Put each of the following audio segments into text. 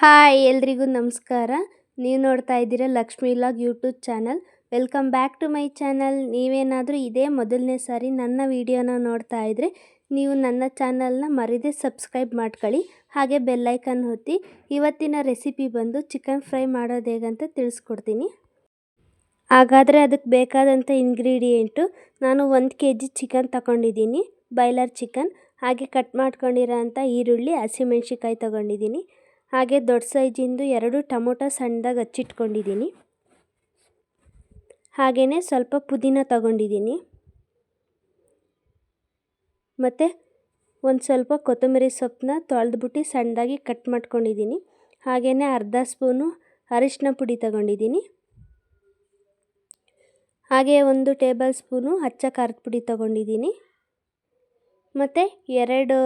Hi, ಎಲ್ರಿಗೂ ನಮಸ್ಕಾರ. ನೀವು ನೋಡ್ತಾ ಇದ್ದೀರಾ Lakshmi log YouTube channel. Welcome back to my channel. ನೀವೇನಾದರೂ ಇದೇ ಮೊದಲನೇ ಸಾರಿ ನನ್ನ ವಿಡಿಯೋನ ನೋಡ್ತಾ ಇದ್ದರೆ ನೀವು ನನ್ನ ಚಾನಲ್ನ ಮರಿದೇ ಸಬ್ಸ್ಕ್ರೈಬ್ ಮಾಡ್ಕೊಳ್ಳಿ. ಹಾಗೆ ಬೆಲ್ಲೈಕನ್ ಹೊತ್ತಿ ಇವತ್ತಿನ ರೆಸಿಪಿ ಬಂದು ಚಿಕನ್ ಫ್ರೈ ಮಾಡೋದು ಹೇಗಂತ ತಿಳಿಸ್ಕೊಡ್ತೀನಿ. ಹಾಗಾದರೆ ಅದಕ್ಕೆ ಬೇಕಾದಂಥ ಇಂಗ್ರೀಡಿಯೆಂಟು ನಾನು ಒಂದು ಕೆ ಜಿ ಚಿಕನ್ ತಗೊಂಡಿದ್ದೀನಿ. Broiler chicken. ಹಾಗೆ ಕಟ್ ಮಾಡ್ಕೊಂಡಿರೋ ಅಂಥ ಈರುಳ್ಳಿ ಹಸಿಮೆಣ್ಸಿಕಾಯಿ ತೊಗೊಂಡಿದ್ದೀನಿ. ಹಾಗೆ ದೊಡ್ಡ ಸೈಜಿಂದು ಎರಡು ಟೊಮೊಟೊ ಸಣ್ಣದಾಗಿ ಹಚ್ಚಿಟ್ಕೊಂಡಿದ್ದೀನಿ ಹಾಗೆಯೇ ಸ್ವಲ್ಪ ಪುದೀನ ತಗೊಂಡಿದ್ದೀನಿ ಮತ್ತು ಒಂದು ಸ್ವಲ್ಪ ಕೊತ್ತಂಬರಿ ಸೊಪ್ಪನ್ನ ತೊಳೆದ್ಬಿಟ್ಟು ಸಣ್ಣದಾಗಿ ಕಟ್ ಮಾಡ್ಕೊಂಡಿದ್ದೀನಿ ಹಾಗೆಯೇ ಅರ್ಧ ಸ್ಪೂನು ಅರಿಶಿನ ಪುಡಿ ತಗೊಂಡಿದ್ದೀನಿ ಹಾಗೆ ಒಂದು ಟೇಬಲ್ ಸ್ಪೂನು ಹಚ್ಚ ಖಾರದ ಪುಡಿ ತಗೊಂಡಿದ್ದೀನಿ ಮತ್ತು ಎರಡು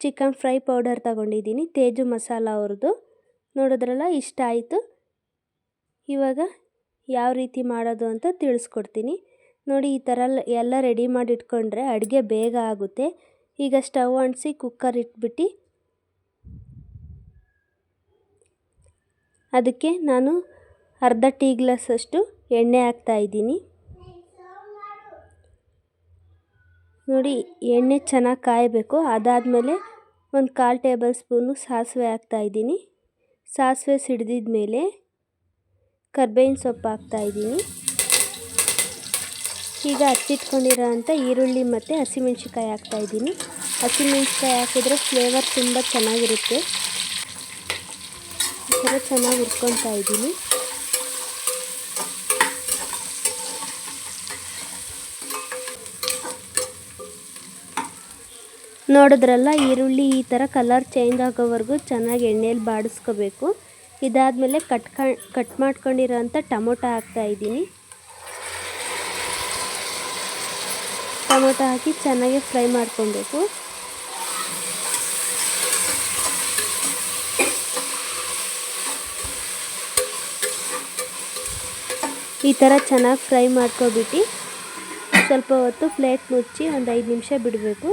ಚಿಕನ್ ಫ್ರೈ ಪೌಡರ್ ತಗೊಂಡಿದ್ದೀನಿ, ತೇಜು ಮಸಾಲ ಅವ್ರದ್ದು. ನೋಡಿದ್ರಲ್ಲ, ಇಷ್ಟ ಆಯಿತು. ಇವಾಗ ಯಾವ ರೀತಿ ಮಾಡೋದು ಅಂತ ತಿಳಿಸ್ಕೊಡ್ತೀನಿ. ನೋಡಿ, ಈ ಥರ ಎಲ್ಲ ರೆಡಿ ಮಾಡಿ ಇಟ್ಕೊಂಡ್ರೆ ಅಡುಗೆ ಬೇಗ ಆಗುತ್ತೆ. ಈಗ ಸ್ಟವ್ ಅಂಟಿಸಿ ಕುಕ್ಕರ್ ಇಟ್ಬಿಟ್ಟು ಅದಕ್ಕೆ ನಾನು ಅರ್ಧ ಟೀ ಗ್ಲಾಸಷ್ಟು ಎಣ್ಣೆ ಹಾಕ್ತಾಯಿದ್ದೀನಿ ನೋಡಿ, ಎಣ್ಣೆ ಚೆನ್ನಾಗಿ ಕಾಯಬೇಕು. ಅದಾದಮೇಲೆ ಒಂದು ಕಾಲು ಟೇಬಲ್ ಸ್ಪೂನು ಸಾಸಿವೆ ಹಾಕ್ತಾಯಿದ್ದೀನಿ ಸಾಸಿವೆ ಸಿಡಿದಿದ ಮೇಲೆ ಕರ್ಬೇವಿನ ಸೊಪ್ಪು ಹಾಕ್ತಾಯಿದ್ದೀನಿ ಈಗ ಹಚ್ಚಿಟ್ಕೊಂಡಿರೋ ಅಂಥ ಈರುಳ್ಳಿ ಮತ್ತು ಹಸಿಮೆಣ್ಸಿಕಾಯಿ ಹಾಕ್ತಾಯಿದ್ದೀನಿ ಹಸಿಮೆಣ್ಸಿಕಾಯಿ ಹಾಕಿದ್ರೆ ಫ್ಲೇವರ್ ತುಂಬ ಚೆನ್ನಾಗಿರುತ್ತೆ. ಈ ಥರ ಚೆನ್ನಾಗಿ ಹುರ್ಕೊತಾ ಇದ್ದೀನಿ. ನೋಡಿದ್ರಲ್ಲ, ಈರುಳ್ಳಿ ಈ ಥರ ಕಲರ್ ಚೇಂಜ್ ಆಗೋವರೆಗೂ ಚೆನ್ನಾಗಿ ಎಣ್ಣೆಯಲ್ಲಿ ಬಾಡಿಸ್ಕೋಬೇಕು. ಇದಾದಮೇಲೆ ಕಟ್ ಕಟ್ ಮಾಡ್ಕೊಂಡಿರೋಂಥ ಟೊಮೊಟೊ ಹಾಕ್ತಾಯಿದ್ದೀನಿ ಟೊಮೊಟೊ ಹಾಕಿ ಚೆನ್ನಾಗಿ ಫ್ರೈ ಮಾಡ್ಕೊಬೇಕು. ಈ ಥರ ಚೆನ್ನಾಗಿ ಫ್ರೈ ಮಾಡ್ಕೊಬಿಟ್ಟು ಸ್ವಲ್ಪ ಹೊತ್ತು ಪ್ಲೇಟ್ ಮುಚ್ಚಿ ಒಂದು ಐದು ನಿಮಿಷ ಬಿಡಬೇಕು.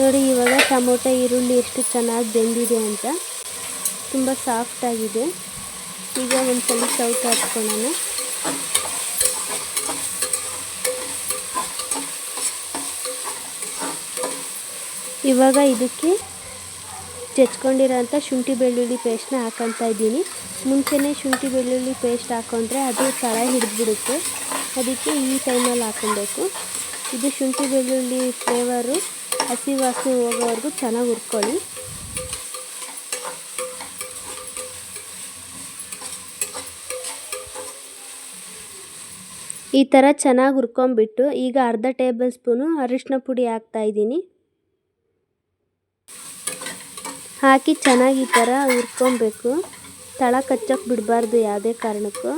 ನೋಡಿ, ಇವಾಗ ಟೊಮೊಟೊ, ಈರುಳ್ಳಿ ಎಷ್ಟು ಚೆನ್ನಾಗಿ ಬೆಂದಿದೆ ಅಂತ. ತುಂಬ ಸಾಫ್ಟಾಗಿದೆ ಈಗ ಒಂದು ಸಲ ಸೌಟ್ ಹಾಕ್ಕೊಳ್ಳೋಣ. ಇವಾಗ ಇದಕ್ಕೆ ಜಚ್ಕೊಂಡಿರೋಂಥ ಶುಂಠಿ ಬೆಳ್ಳುಳ್ಳಿ ಪೇಸ್ಟ್ನ ಹಾಕೊತಾ ಇದ್ದೀನಿ. ಮುಂಚೆನೇ ಶುಂಠಿ ಬೆಳ್ಳುಳ್ಳಿ ಪೇಸ್ಟ್ ಹಾಕೊಂಡ್ರೆ ಅದು ತಳ ಹಿಡಿದ್ಬಿಡುತ್ತೆ. ಅದಕ್ಕೆ ಈ ಟೈಮಲ್ಲಿ ಹಾಕೊಬೇಕು ಇದು ಶುಂಠಿ ಬೆಳ್ಳುಳ್ಳಿ ಫ್ಲೇವರು ಹಸಿ ವಾಸನೆ ಹೋಗೋವರೆಗೂ ಚೆನ್ನಾಗಿ ಹುರ್ಕೊಳ್ಳಿ. ಈ ಥರ ಚೆನ್ನಾಗಿ ಹುರ್ಕೊಂಬಿಟ್ಟು ಈಗ ಅರ್ಧ ಟೇಬಲ್ ಸ್ಪೂನು ಅರಿಶಿನ ಪುಡಿ ಹಾಕ್ತಾಯಿದ್ದೀನಿ ಹಾಕಿ ಚೆನ್ನಾಗಿ ಈ ಥರ ಹುರ್ಕೊಬೇಕು. ತಳ ಕಚ್ಚೋಕ್ಕೆ ಬಿಡಬಾರ್ದು ಯಾವುದೇ ಕಾರಣಕ್ಕೂ.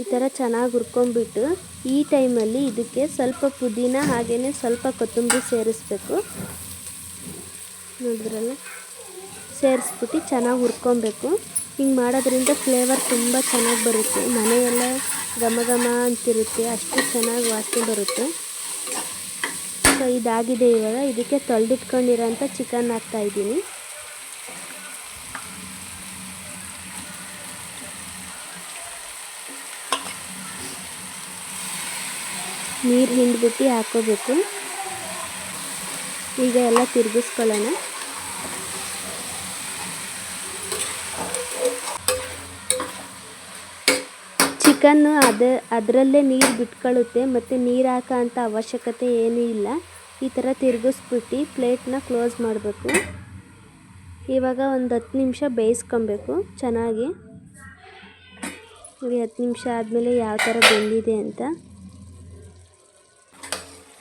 ಈ ಥರ ಚೆನ್ನಾಗಿ ಹುರ್ಕೊಂಬಿಟ್ಟು ಈ ಟೈಮಲ್ಲಿ ಇದಕ್ಕೆ ಸ್ವಲ್ಪ ಪುದೀನ ಹಾಗೆಯೇ ಸ್ವಲ್ಪ ಕೊತ್ತಂಬರಿ ಸೇರಿಸ್ಬೇಕು. ನೋಡಿದ್ರಲ್ಲ? ಸೇರಿಸ್ಬಿಟ್ಟು ಚೆನ್ನಾಗಿ ಹುರ್ಕೊಬೇಕು. ಹಿಂಗೆ ಮಾಡೋದ್ರಿಂದ ಫ್ಲೇವರ್ ತುಂಬ ಚೆನ್ನಾಗಿ ಬರುತ್ತೆ. ಮನೆಯೆಲ್ಲ ಘಮ ಘಮ ಅಂತಿರುತ್ತೆ. ಅಷ್ಟು ಚೆನ್ನಾಗಿ ವಾಸನೆ ಬರುತ್ತೆ. ಸೊ ಇದಾಗಿದೆ ಇವಾಗ. ಇದಕ್ಕೆ ತೊಳೆದಿಟ್ಕೊಂಡಿರೋಂಥ ಚಿಕನ್ ಹಾಕ್ತಾಯಿದ್ದೀನಿ ನೀರು ಹಿಂಡ್ಬಿಟ್ಟು ಹಾಕೋಬೇಕು. ಈಗ ಎಲ್ಲ ತಿರುಗಿಸ್ಕೊಳ್ಳೋಣ. ಚಿಕನ್ನು ಅದ, ಅದರಲ್ಲೇ ನೀರು ಬಿಟ್ಕೊಳ್ಳುತ್ತೆ, ಮತ್ತು ನೀರು ಹಾಕೋ ಅಂಥ ಅವಶ್ಯಕತೆ ಏನೂ ಇಲ್ಲ. ಈ ಥರ ತಿರುಗಿಸ್ಬಿಟ್ಟು ಪ್ಲೇಟ್ನ ಕ್ಲೋಸ್ ಮಾಡಬೇಕು. ಇವಾಗ ಒಂದು ಹತ್ತು ನಿಮಿಷ ಬೇಯಿಸ್ಕೊಬೇಕು ಚೆನ್ನಾಗಿ. ಹತ್ತು ನಿಮಿಷ ಆದಮೇಲೆ ಯಾವ ಥರ ಬೆಂದಿದೆ ಅಂತ.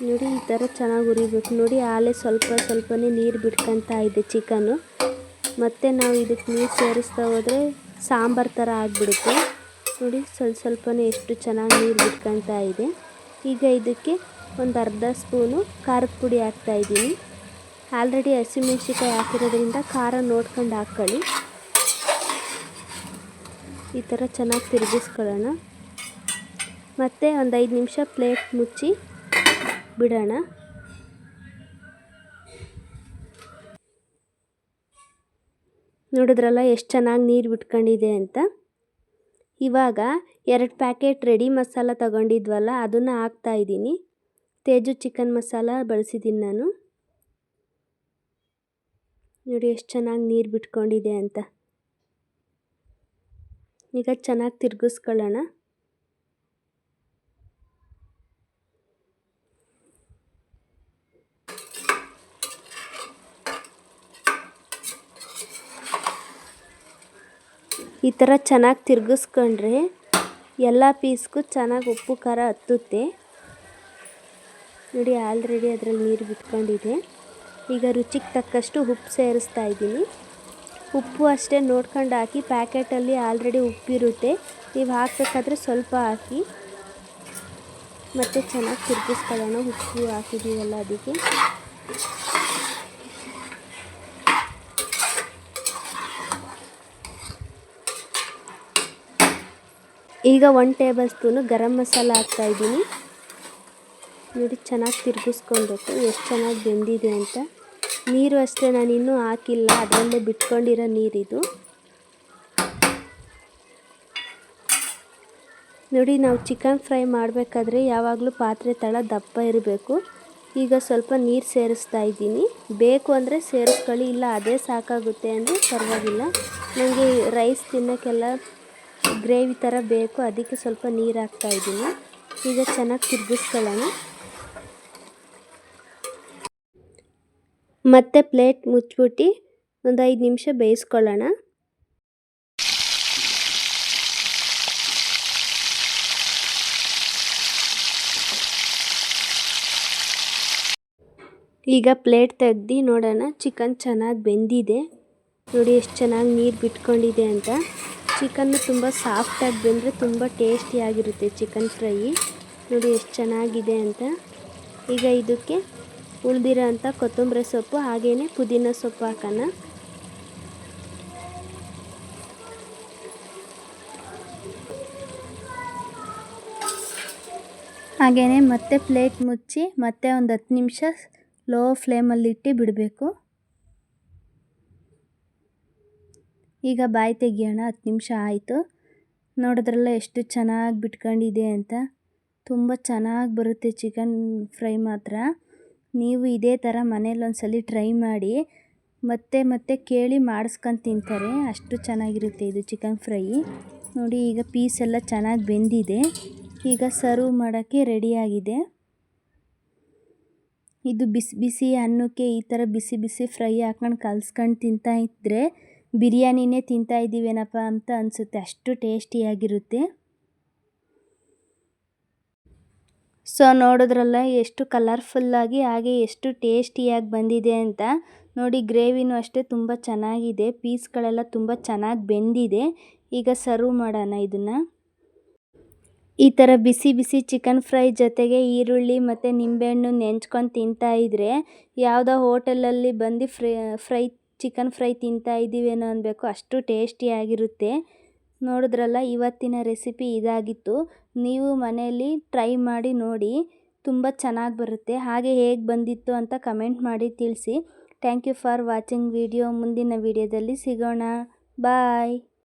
ನೋಡಿ, ಈ ಥರ ಚೆನ್ನಾಗಿ ಹುರಿಬೇಕು. ನೋಡಿ, ಆಲೆ ಸ್ವಲ್ಪ ಸ್ವಲ್ಪನೇ ನೀರು ಬಿಟ್ಕೊತಾ ಇದೆ ಚಿಕನ್ನು ಮತ್ತು ನಾವು ಇದಕ್ಕೆ ನೀರು ಸೇರಿಸ್ತಾ ಹೋದರೆ ಸಾಂಬಾರು ಥರ ಆಗಿಬಿಡುತ್ತೆ. ನೋಡಿ, ಸ್ವಲ್ಪ ಸ್ವಲ್ಪನೇ ಎಷ್ಟು ಚೆನ್ನಾಗಿ ನೀರು ಬಿಟ್ಕೊತಾ ಇದೆ. ಈಗ ಇದಕ್ಕೆ ಒಂದು ಅರ್ಧ ಸ್ಪೂನು ಖಾರದ ಪುಡಿ ಹಾಕ್ತಾಯಿದ್ದೀನಿ ಆಲ್ರೆಡಿ ಹಸಿಮೆಣ್ಸಿಕಾಯಿ ಹಾಕಿರೋದ್ರಿಂದ ಖಾರ ನೋಡ್ಕೊಂಡು ಹಾಕ್ಕೊಳ್ಳಿ ಈ ಥರ ಚೆನ್ನಾಗಿ ತಿರುಗಿಸ್ಕೊಳ್ಳೋಣ. ಮತ್ತು ಒಂದು ಐದು ನಿಮಿಷ ಪ್ಲೇಟ್ ಮುಚ್ಚಿ ಬಿಡೋಣ. ನೋಡಿದ್ರಲ್ಲ ಎಷ್ಟು ಚೆನ್ನಾಗಿ ನೀರು ಬಿಟ್ಕೊಂಡಿದೆ ಅಂತ. ಇವಾಗ ಎರಡು ಪ್ಯಾಕೆಟ್ ರೆಡಿ ಮಸಾಲ ತಗೊಂಡಿದ್ವಲ್ಲ, ಅದನ್ನು ಹಾಕ್ತಾಯಿದ್ದೀನಿ ತೇಜು ಚಿಕನ್ ಮಸಾಲ ಬಳಸಿದ್ದೀನಿ ನಾನು. ನೋಡಿ ಎಷ್ಟು ಚೆನ್ನಾಗಿ ನೀರು ಬಿಟ್ಕೊಂಡಿದೆ ಅಂತ. ಈಗ ಚೆನ್ನಾಗಿ ತಿರ್ಗಿಸ್ಕೊಳ್ಳೋಣ. ಈ ಥರ ಚೆನ್ನಾಗಿ ತಿರುಗಿಸ್ಕೊಂಡ್ರೆ ಎಲ್ಲ ಪೀಸ್ಗೂ ಚೆನ್ನಾಗಿ ಉಪ್ಪು, ಖಾರ ಹತ್ತುತ್ತೆ. ನೋಡಿ, ಆಲ್ರೆಡಿ ಅದರಲ್ಲಿ ನೀರು ಬಿಟ್ಕೊಂಡಿದೆ ಈಗ ರುಚಿಗೆ ತಕ್ಕಷ್ಟು ಉಪ್ಪು ಸೇರಿಸ್ತಾ ಇದ್ದೀನಿ. ಉಪ್ಪು ಅಷ್ಟೇ ನೋಡ್ಕೊಂಡು ಹಾಕಿ, ಪ್ಯಾಕೆಟಲ್ಲಿ ಆಲ್ರೆಡಿ ಉಪ್ಪಿರುತ್ತೆ. ನೀವು ಹಾಕಬೇಕಾದ್ರೆ ಸ್ವಲ್ಪ ಹಾಕಿ. ಮತ್ತು ಚೆನ್ನಾಗಿ ತಿರುಗಿಸ್ಕೊಳ್ಳೋಣ. ಉಪ್ಪು ಹಾಕಿದ್ದೀವಲ್ಲ ಅದಕ್ಕೆ. ಈಗ one table spoon garam masala ಹಾಕ್ತಾಯಿದ್ದೀನಿ ನೋಡಿ, ಚೆನ್ನಾಗಿ ತಿರುಗಿಸ್ಕೊಳ್ಬೇಕು ಎಷ್ಟು ಚೆನ್ನಾಗಿ ಬೆಂದಿದೆ ಅಂತ. ನೀರು ಅಷ್ಟೇ ನಾನು ಇನ್ನೂ ಹಾಕಿಲ್ಲ, ಅದರಲ್ಲೇ ಬಿಟ್ಕೊಂಡಿರೋ ನೀರಿದು. ನೋಡಿ, ನಾವು ಚಿಕನ್ ಫ್ರೈ ಮಾಡಬೇಕಾದ್ರೆ ಯಾವಾಗಲೂ ಪಾತ್ರೆ ತಳ ದಪ್ಪ ಇರಬೇಕು. ಈಗ ಸ್ವಲ್ಪ ನೀರು ಸೇರಿಸ್ತಾ ಇದ್ದೀನಿ. ಬೇಕು ಅಂದರೆ ಸೇರಿಸ್ಕೊಳ್ಳಿ, ಇಲ್ಲ ಅದೇ ಸಾಕಾಗುತ್ತೆ ಅಂದರೆ ಪರವಾಗಿಲ್ಲ. ನನಗೆ ರೈಸ್ ತಿನ್ನೋಕ್ಕೆಲ್ಲ ಗ್ರೇವಿ ಥರ ಬೇಕು, ಅದಕ್ಕೆ ಸ್ವಲ್ಪ ನೀರು ಹಾಕ್ತಾ ಇದ್ದೀನಿ. ಈಗ ಚೆನ್ನಾಗಿ ತಿರುಗಿಸ್ಕೊಳ್ಳೋಣ. ಮತ್ತೆ ಪ್ಲೇಟ್ ಮುಚ್ಚಿಬಿಟ್ಟು ಒಂದು ಐದು ನಿಮಿಷ ಬೇಯಿಸ್ಕೊಳ್ಳೋಣ. ಈಗ ಪ್ಲೇಟ್ ತೆಗ್ದು ನೋಡೋಣ, ಚಿಕನ್ ಚೆನ್ನಾಗಿ ಬೆಂದಿದೆ. ನೋಡಿ ಎಷ್ಟು ಚೆನ್ನಾಗಿ ನೀರು ಬಿಟ್ಕೊಂಡಿದೆ ಅಂತ. ಚಿಕನ್ನು ತುಂಬ ಸಾಫ್ಟಾಗಿ ಬಂದರೆ ತುಂಬ ಟೇಸ್ಟಿಯಾಗಿರುತ್ತೆ ಚಿಕನ್ ಫ್ರೈ. ನೋಡಿ ಎಷ್ಟು ಚೆನ್ನಾಗಿದೆ ಅಂತ. ಈಗ ಇದಕ್ಕೆ ಉಳಿದಿರೋ ಅಂಥ ಕೊತ್ತಂಬರಿ ಸೊಪ್ಪು ಹಾಗೆಯೇ ಪುದೀನ ಸೊಪ್ಪು ಹಾಕೋಣ. ಹಾಗೆಯೇ ಮತ್ತೆ ಪ್ಲೇಟ್ ಮುಚ್ಚಿ ಮತ್ತೆ ಒಂದು ಹತ್ತು ನಿಮಿಷ ಲೋ ಫ್ಲೇಮಲ್ಲಿಟ್ಟು ಬಿಡಬೇಕು. ಈಗ ಬಾಯಿ ತೆಗಿಯೋಣ, ಹತ್ತು ನಿಮಿಷ ಆಯಿತು. ನೋಡಿದ್ರಲ್ಲ ಎಷ್ಟು ಚೆನ್ನಾಗಿ ಬಿಟ್ಕೊಂಡಿದೆ ಅಂತ. ತುಂಬ ಚೆನ್ನಾಗಿ ಬರುತ್ತೆ ಚಿಕನ್ ಫ್ರೈ ಮಾತ್ರ. ನೀವು ಇದೇ ಥರ ಮನೇಲಿ ಒಂದ್ಸಲ ಟ್ರೈ ಮಾಡಿ, ಮತ್ತೆ ಮತ್ತೆ ಕೇಳಿ ಮಾಡಿಸ್ಕೊಂಡು ತಿಂತಾರೆ. ಅಷ್ಟು ಚೆನ್ನಾಗಿರುತ್ತೆ ಇದು ಚಿಕನ್ ಫ್ರೈ ನೋಡಿ ಈಗ ಪೀಸ್ ಎಲ್ಲ ಚೆನ್ನಾಗಿ ಬೆಂದಿದೆ. ಈಗ ಸರ್ವ್ ಮಾಡೋಕ್ಕೆ ರೆಡಿಯಾಗಿದೆ ಇದು ಬಿಸಿ ಬಿಸಿ ಅನ್ನಕ್ಕೆ ಈ ಥರ ಬಿಸಿ ಬಿಸಿ ಫ್ರೈ ಹಾಕ್ಕೊಂಡು ಕಲ್ಸ್ಕೊಂಡು ತಿಂತಾ ಇದ್ದರೆ ಬಿರಿಯಾನಿನೇ ತಿಂತಾ ಇದ್ದೀವೇನಪ್ಪ ಅಂತ ಅನಿಸುತ್ತೆ. ಅಷ್ಟು ಟೇಸ್ಟಿಯಾಗಿರುತ್ತೆ. ಸೊ, ನೋಡಿದ್ರಲ್ಲ ಎಷ್ಟು ಕಲರ್ಫುಲ್ಲಾಗಿ, ಹಾಗೆ ಎಷ್ಟು ಟೇಸ್ಟಿಯಾಗಿ ಬಂದಿದೆ ಅಂತ. ನೋಡಿ, ಗ್ರೇವಿನೂ ಅಷ್ಟೇ ತುಂಬ ಚೆನ್ನಾಗಿದೆ. ಪೀಸ್ಗಳೆಲ್ಲ ತುಂಬ ಚೆನ್ನಾಗಿ ಬೆಂದಿದೆ. ಈಗ ಸರ್ವ್ ಮಾಡೋಣ ಇದನ್ನು. ಈ ಥರ ಬಿಸಿ ಬಿಸಿ ಚಿಕನ್ ಫ್ರೈ ಜೊತೆಗೆ ಈರುಳ್ಳಿ ಮತ್ತು ನಿಂಬೆಹಣ್ಣು ನೆಂಚ್ಕೊಂಡು ತಿಂತಾ ಇದ್ದರೆ ಯಾವುದೋ ಹೋಟೆಲಲ್ಲಿ ಬಂದು ಫ್ರೈ ಫ್ರೈ ಚಿಕನ್ ಫ್ರೈ ತಿಂತಾ ಇದ್ದೀವೇನೋ ಅನ್ನಬೇಕು ಅಷ್ಟು ಟೇಸ್ಟಿಯಾಗಿರುತ್ತೆ ನೋಡಿದ್ರಲ್ಲ, ಇವತ್ತಿನ ರೆಸಿಪಿ ಇದಾಗಿತ್ತು. ನೀವು ಮನೆಯಲ್ಲಿ ಟ್ರೈ ಮಾಡಿ ನೋಡಿ. ತುಂಬ ಚೆನ್ನಾಗಿ ಬರುತ್ತೆ. ಹಾಗೆ ಹೇಗೆ ಬಂದಿತ್ತು ಅಂತ ಕಮೆಂಟ್ ಮಾಡಿ ತಿಳಿಸಿ. Thank you for watching video. ಮುಂದಿನ ವಿಡಿಯೋದಲ್ಲಿ ಸಿಗೋಣ. ಬಾಯ್.